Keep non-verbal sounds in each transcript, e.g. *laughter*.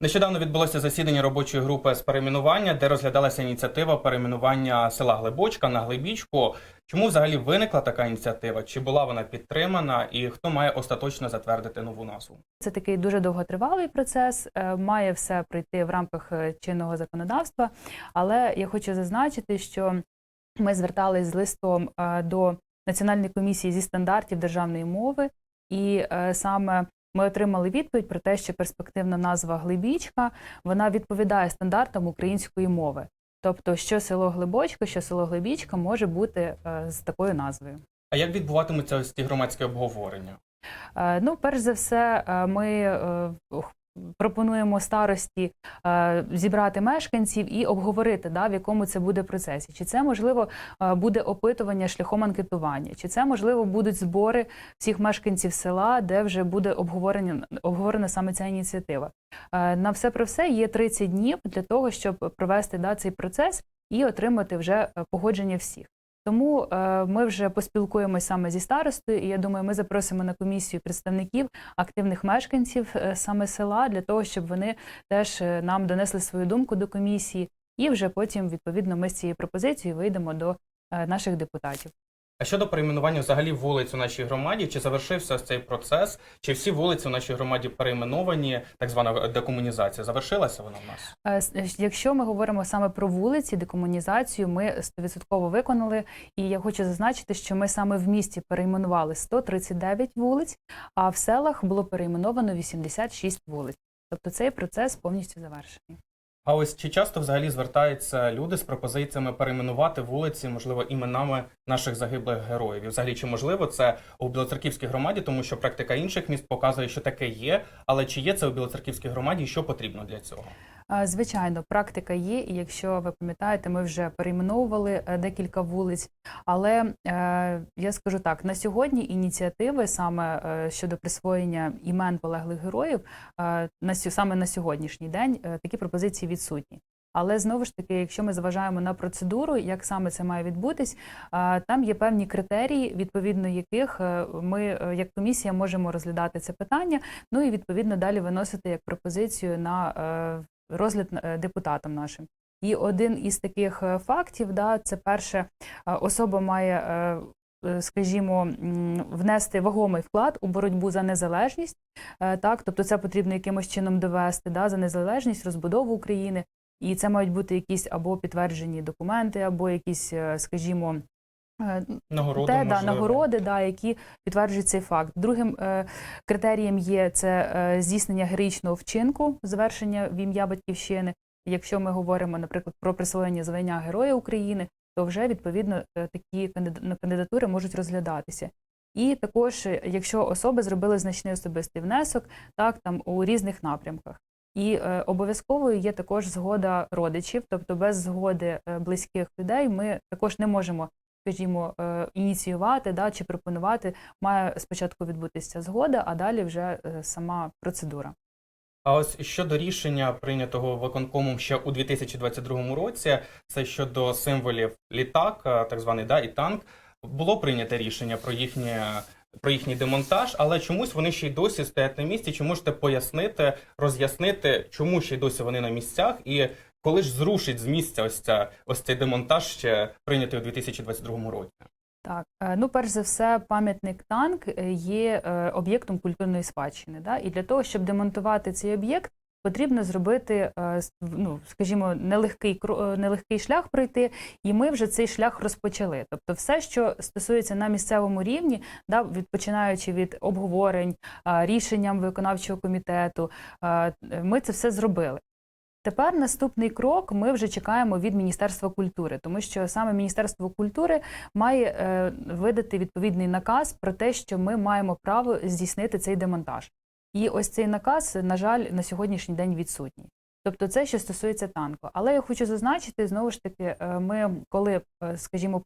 Нещодавно відбулося засідання робочої групи з перейменування, де розглядалася ініціатива перейменування села Глибочка на Глибічку. Чому взагалі виникла така ініціатива? Чи була вона підтримана, і хто має остаточно затвердити нову назву? Це такий дуже довготривалий процес, е, має все пройти в рамках е, чинного законодавства. Але я хочу зазначити, що ми звертались з листом е, до Національної комісії зі стандартів державної мови, і саме ми отримали відповідь про те, що перспективна назва Глибічка вона відповідає стандартам української мови. Тобто, що село Глибочко, що село Глибічка може бути е, з такою назвою. А як відбуватимуться ось ці громадські обговорення? Е, Ну, перш за все, е, ми пропонуємо старості е, зібрати мешканців і обговорити, да, в якому це буде процесі. Чи це можливо е, буде опитування шляхом анкетування, чи це можливо будуть збори всіх мешканців села, де вже буде обговорення обговорена саме ця ініціатива. Е, На все про все є 30 днів для того, щоб провести да, цей процес і отримати вже е, погодження всіх. Тому е, ми вже поспілкуємося саме зі старостою, і я думаю, ми запросимо на комісію представників активних мешканців е, саме села для того, щоб вони теж е, нам донесли свою думку до комісії, і вже потім відповідно ми з цією пропозицією вийдемо до наших депутатів. А щодо перейменування взагалі вулиць у нашій громаді, чи завершився цей процес? Чи всі вулиці у нашій громаді перейменовані, так звана декомунізація? Завершилася вона в нас? Е, Якщо ми говоримо саме про вулиці, декомунізацію, ми 100% виконали. І я хочу зазначити, що ми саме в місті перейменували 139 вулиць, а в селах було перейменовано 86 вулиць. Тобто цей процес повністю завершений. А ось чи часто взагалі звертаються люди з пропозиціями перейменувати вулиці, можливо, іменами наших загиблих героїв? І взагалі, чи можливо це у Білоцерківській громаді, тому що практика інших міст показує, що таке є. Але чи є це у Білоцерківській громаді, і що потрібно для цього? Звичайно, практика є, і якщо ви пам'ятаєте, ми вже перейменовували е, декілька вулиць. Але е, я скажу так: на сьогодні ініціативи саме е, щодо присвоєння імен полеглих героїв на саме на сьогоднішній день такі пропозиції відсутні. Але знову ж таки, якщо ми зважаємо на процедуру, як саме це має відбутись, там є певні критерії, відповідно яких ми, як комісія, можемо розглядати це питання, ну і відповідно далі виносити як пропозицію на розгляд е, депутатам нашим. І один із таких е, фактів, да, це перше, е, особа має, скажімо, внести вагомий вклад у боротьбу за незалежність. Так, тобто це потрібно якимось чином довести да, за незалежність, розбудову України. І це мають бути якісь або підтверджені документи, або якісь, скажімо, Нагороди, те, да, нагороди, да, які підтверджують цей факт. Другим е, критерієм є це е, здійснення героїчного вчинку, завершення в ім'я батьківщини. Якщо ми говоримо, наприклад, про присвоєння звання Героя України, то вже відповідно е, такі кандид- кандидатури можуть розглядатися. І також, е, якщо особи зробили значний особистий внесок, так там у різних напрямках. І е, обов'язковою є також згода родичів, тобто без згоди е, близьких людей ми також не можемо скажімо, е, ініціювати да, чи пропонувати, має спочатку відбутися згода, а далі вже е, сама процедура. А ось щодо рішення, прийнятого виконкомом ще у 2022 році, це щодо символів літак, е, так званий да, і танк, було прийнято рішення про їхнє. Про їхній демонтаж, але чомусь вони ще й досі стоять на місці. Чи можете пояснити, роз'яснити, чому ще й досі вони на місцях, і коли ж зрушить з місця ось ця ось цей демонтаж, ще прийнятий у 2022 році? Так, е, ну перш за все, пам'ятник танк е, є е, об'єктом культурної спадщини. Да? І для того, щоб демонтувати цей об'єкт, потрібно зробити, ну скажімо, нелегкий нелегкий шлях пройти, і ми вже цей шлях розпочали. Тобто, все, що стосується на місцевому рівні, да, від починаючи від обговорень, рішенням виконавчого комітету, ми це все зробили. Тепер наступний крок ми вже чекаємо від Міністерства культури, тому що саме Міністерство культури має е, видати відповідний наказ про те, що ми маємо право здійснити цей демонтаж. І ось цей наказ, на жаль, на сьогоднішній день відсутній. Тобто, це що стосується танку. Але я хочу зазначити знову ж таки, е, ми коли, е, скажімо,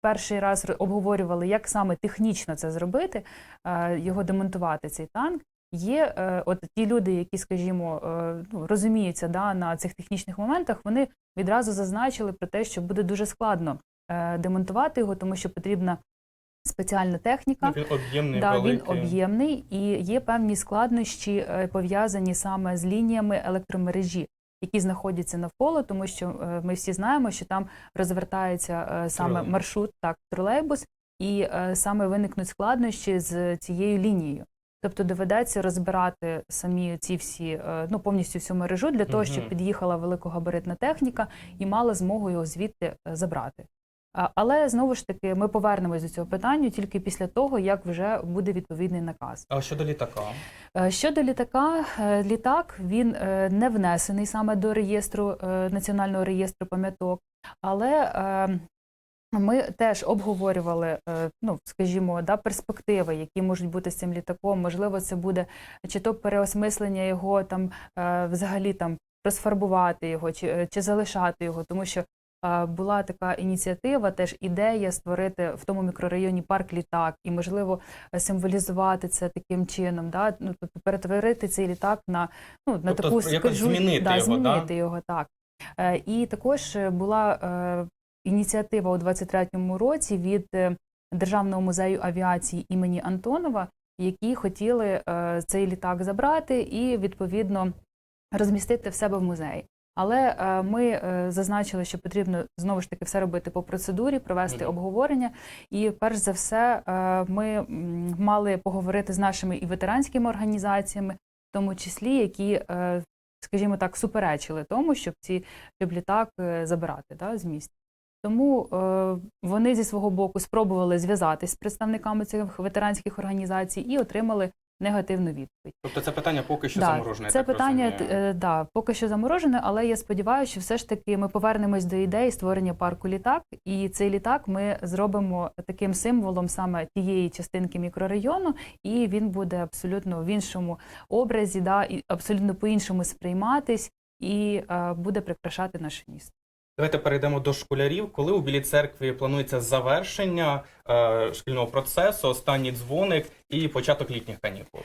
перший раз обговорювали, як саме технічно це зробити, е, його демонтувати цей танк. Є е, от ті люди, які, скажімо, е, ну, розуміються да, на цих технічних моментах, вони відразу зазначили про те, що буде дуже складно е, демонтувати його, тому що потрібна спеціальна техніка. Він об'ємний, Да, він об'ємний і є певні складнощі е, пов'язані саме з лініями електромережі, які знаходяться навколо, тому що ми всі знаємо, що там розвертається саме маршрут, так, тролейбус, і саме виникнуть складнощі з цією лінією. Тобто доведеться розбирати самі ці всі, е, ну повністю всю мережу для того, щоб під'їхала великогабаритна техніка і мала змогу його звідти е, забрати. Але знову ж таки, ми повернемось до цього питання тільки після того, як вже буде відповідний наказ. А щодо літака? Е, Щодо літака, літак він не внесений саме до реєстру національного реєстру пам'яток, але ми теж обговорювали, е, ну скажімо, да, перспективи, які можуть бути з цим літаком. Можливо, це буде чи то переосмислення його там е, взагалі там розфарбувати його, чи, е, чи залишати його, тому що. Була така ініціатива, теж ідея створити в тому мікрорайоні парк літак, і можливо символізувати це таким чином, да? ну, тобто перетворити цей літак на, ну, на Тобто таку якось змінити да, його, да? змінити його, так. І також була ініціатива у 23-му році від е, Державного музею авіації імені Антонова, які хотіли е, цей літак забрати і відповідно розмістити в себе в музеї. Але е, ми зазначили, що потрібно знову ж таки все робити по процедурі, провести обговорення. І перш за все, ми мали поговорити з нашими і ветеранськими організаціями, в тому числі, які, скажімо так, суперечили тому, щоб ці щоб літак забирати да, з місць. Тому е, вони зі свого боку спробували зв'язатись з представниками цих ветеранських організацій і отримали негативну відповідь. Тобто це питання поки що Да, заморожене. я Це так питання розумію. е, да, поки що заморожене, але я сподіваюся, що все ж таки ми повернемось до ідеї створення парку літак, і цей літак ми зробимо таким символом саме тієї частинки мікрорайону, і він буде абсолютно в іншому образі, да, і абсолютно по-іншому сприйматись і е, буде прикрашати наше місто. Давайте перейдемо до школярів. Коли у Білій церкві планується завершення е, шкільного процесу, останній дзвоник і початок літніх канікул?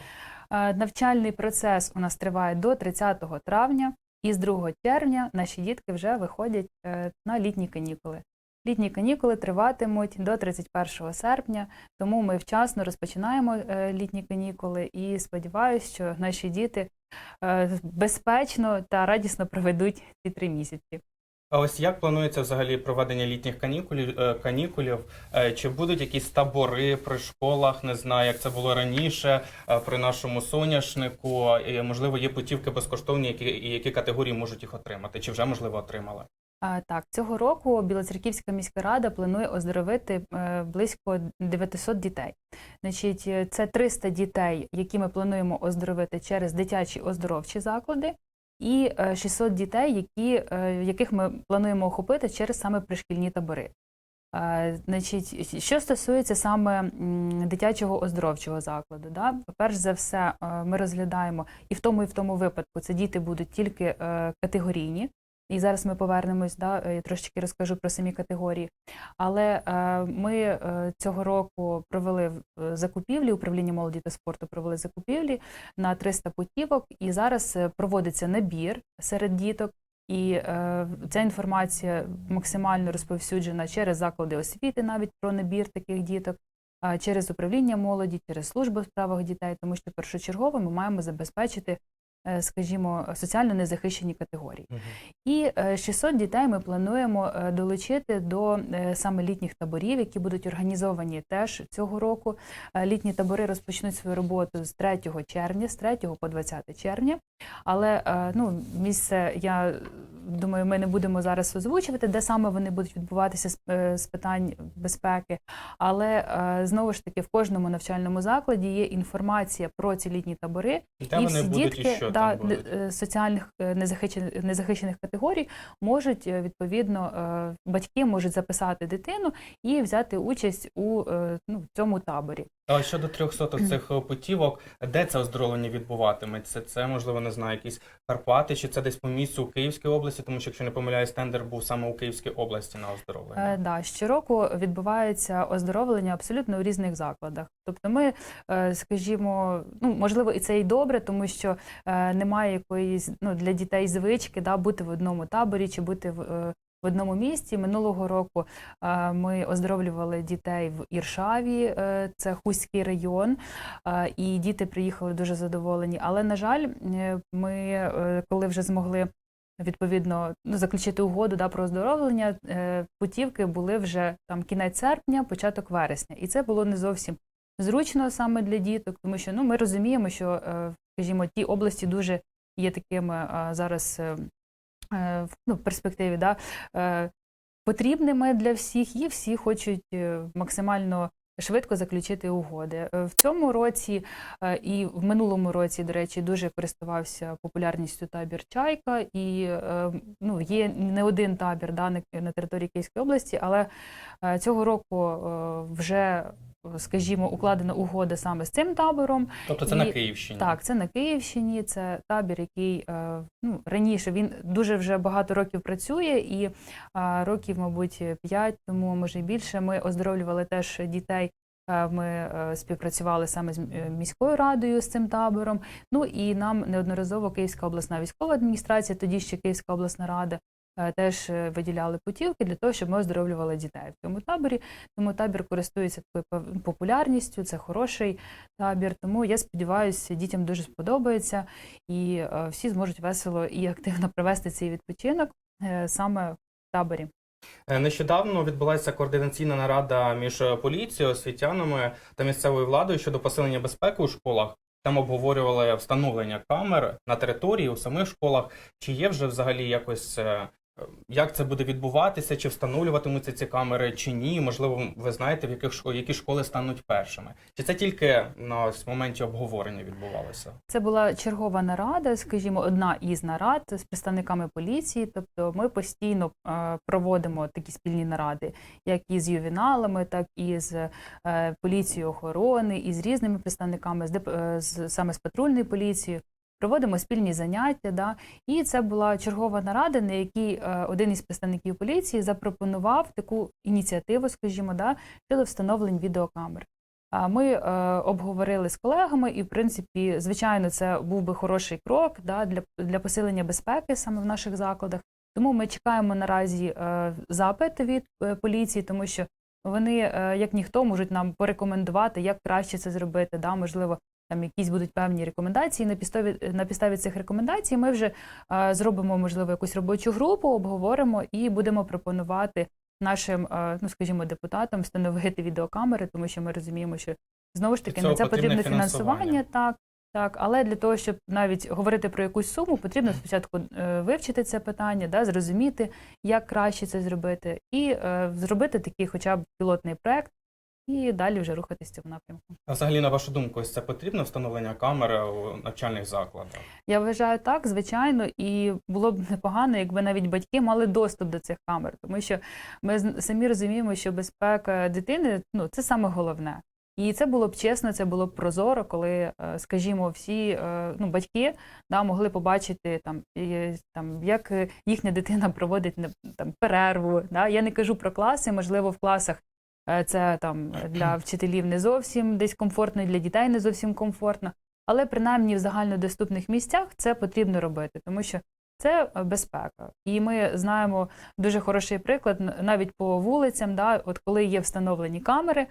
Е, Навчальний процес у нас триває до 30 травня, і з 2 червня наші дітки вже виходять е, на літні канікули. Літні канікули триватимуть до 31 серпня, тому ми вчасно розпочинаємо е, літні канікули і сподіваюся, що наші діти е, безпечно та радісно проведуть ці три місяці. А ось як планується взагалі проведення літніх канікулів? е, канікулів? Е, Чи будуть якісь табори при школах? Не знаю, як це було раніше е, при нашому соняшнику. Можливо, є путівки безкоштовні, які які категорії можуть їх отримати? Чи вже можливо отримали? Так, цього року Білоцерківська міська рада планує оздоровити близько 900 дітей. Значить, це 300 дітей, які ми плануємо оздоровити через дитячі оздоровчі заклади, і е, 600 дітей, які, е, яких ми плануємо охопити через саме пришкільні табори. Е, Значить, що стосується саме дитячого оздоровчого закладу, да, перш за все, е, ми розглядаємо і в тому, і в тому випадку це діти будуть тільки е, категорійні. І зараз ми повернемось, да, е, я трошечки розкажу про самі категорії. Але е, ми е, цього року провели закупівлі, управління молоді та спорту провели закупівлі на 300 путівок, і зараз проводиться набір серед діток. І е, ця інформація максимально розповсюджена через заклади освіти, навіть про набір таких діток, через управління молоді, через службу у справах дітей, тому що першочергово ми маємо забезпечити, скажімо, соціально незахищені категорії. І е, 600 дітей ми плануємо е, долучити до е, саме літніх таборів, які будуть організовані теж цього року. Е, Літні табори розпочнуть свою роботу з 3 червня, з 3 по 20 червня. Але е, ну, місце я думаю, ми не будемо зараз озвучувати, де саме вони будуть відбуватися з, е, з питань безпеки. Але е, знову ж таки в кожному навчальному закладі є інформація про ці літні табори, і вони всі будуть дітки і що да, е, соціальних незахищених, незахищених категорій можуть відповідно батьки можуть записати дитину і взяти участь у ну, цьому таборі. А щодо 300 *clears throat* цих путівок, де це оздоровлення відбуватиметься? Це можливо не знаю, якісь Карпати, чи це десь по місцю у Київській області, тому що якщо не помиляюсь, тендер був саме у Київській області на оздоровлення. Е, да, щороку відбувається оздоровлення абсолютно у різних закладах. Тобто, ми, е, скажімо, ну можливо, і це і добре, тому що е, немає якоїсь ну для дітей звички да, бути в одному таборі чи бути в. е, в одному місці. Минулого року е, ми оздоровлювали дітей в Іршаві, е, це Хуський район, е, і діти приїхали дуже задоволені. Але на жаль, ми коли вже змогли. Відповідно, ну, заключити угоду да, про оздоровлення, е, путівки були вже там кінець серпня, початок вересня. І це було не зовсім зручно саме для діток, тому що ну, ми розуміємо, що, е, скажімо, ті області дуже є такими е, зараз ну, в перспективі, да, потрібними для всіх, і всі хочуть максимально швидко заключити угоди. Е, В цьому році е, і в минулому році, до речі, дуже користувався популярністю табір Чайка, і е, ну, є не один табір да, на- території Київської області, але цього року вже, скажімо, укладена угода саме з цим табором. Тобто це І- на Київщині. Так, це на Київщині. Це табір, який е, ну раніше він дуже вже багато років працює, і е, років, мабуть, п'ять тому, може й більше. Ми оздоровлювали теж дітей. Е, Ми співпрацювали саме з міською радою з цим табором. Ну і нам неодноразово Київська обласна військова адміністрація, тоді ще Київська обласна рада. Е, Теж е, виділяли путівки для того, щоб ми оздоровлювали дітей в цьому таборі. Тому табір користується такою популярністю. Це хороший табір. Тому я сподіваюся, дітям дуже сподобається, і е, всі зможуть весело і активно провести цей відпочинок саме в таборі. Нещодавно відбулася координаційна нарада між поліцією, освітянами та місцевою владою щодо посилення безпеки у школах. Там обговорювали встановлення камер на території у самих школах. Чи є вже взагалі якось як це буде відбуватися, чи встановлюватимуться ці камери, чи ні? Можливо, ви знаєте, в яких шко- які школи стануть першими? Чи це тільки на моменті обговорення відбувалося? Це була чергова нарада, скажімо, одна із нарад з представниками поліції. Тобто, ми постійно е, проводимо такі спільні наради, як і з ювеналами, так і з е, поліцією охорони, і з різними представниками з, деп- е, з саме з патрульної поліцією. Проводимо спільні заняття, да, і це була чергова нарада, на якій е, один із представників поліції запропонував таку ініціативу, скажімо, да, щодо встановлень відеокамер. Ми е, обговорили з колегами, і в принципі, звичайно, це був би хороший крок да, для, для посилення безпеки саме в наших закладах. Тому ми чекаємо наразі е, запит від поліції, тому що вони, як ніхто, можуть нам порекомендувати, як краще це зробити. Да, можливо, там якісь будуть певні рекомендації. На підставі на підставі цих рекомендацій ми вже зробимо можливо якусь робочу групу, обговоримо і будемо пропонувати нашим, ну скажімо, депутатам встановити відеокамери, тому що ми розуміємо, що знову ж таки на це потрібне фінансування, фінансування. так. Так, але для того, щоб навіть говорити про якусь суму, потрібно спочатку е, вивчити це питання, да, зрозуміти, як краще це зробити, і е, зробити такий, хоча б пілотний проект, і далі вже рухатися в цьому напрямку. А взагалі, на вашу думку, ось це потрібно встановлення камери у навчальних закладах? Я вважаю так, звичайно, і було б непогано, якби навіть батьки мали доступ до цих камер, тому що ми самі розуміємо, що безпека дитини ну це саме головне. І це було б чесно, це було б прозоро, коли, е, скажімо, всі е, ну, батьки да, могли побачити там, і, там, як їхня дитина проводить там, перерву. Да. Я не кажу про класи, можливо, в класах це там для *clears throat* вчителів не зовсім десь комфортно, і для дітей не зовсім комфортно. Але принаймні в загальнодоступних місцях це потрібно робити, тому що це е, безпека. І ми знаємо дуже хороший приклад навіть по вулицям. Да, от коли є встановлені камери,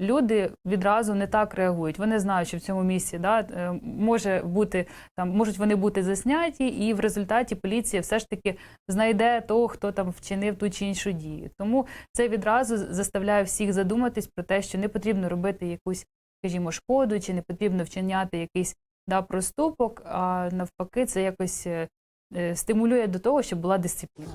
люди відразу не так реагують. Вони знають, що в цьому місці да, е, може бути там, можуть вони бути засняті, і в результаті поліція все ж таки знайде того, хто там вчинив ту чи іншу дію. Тому це відразу заставляє всіх задуматись про те, що не потрібно робити якусь скажімо, шкоду, чи не потрібно вчиняти якийсь да, проступок, а навпаки, це якось е, стимулює до того, щоб була дисципліна.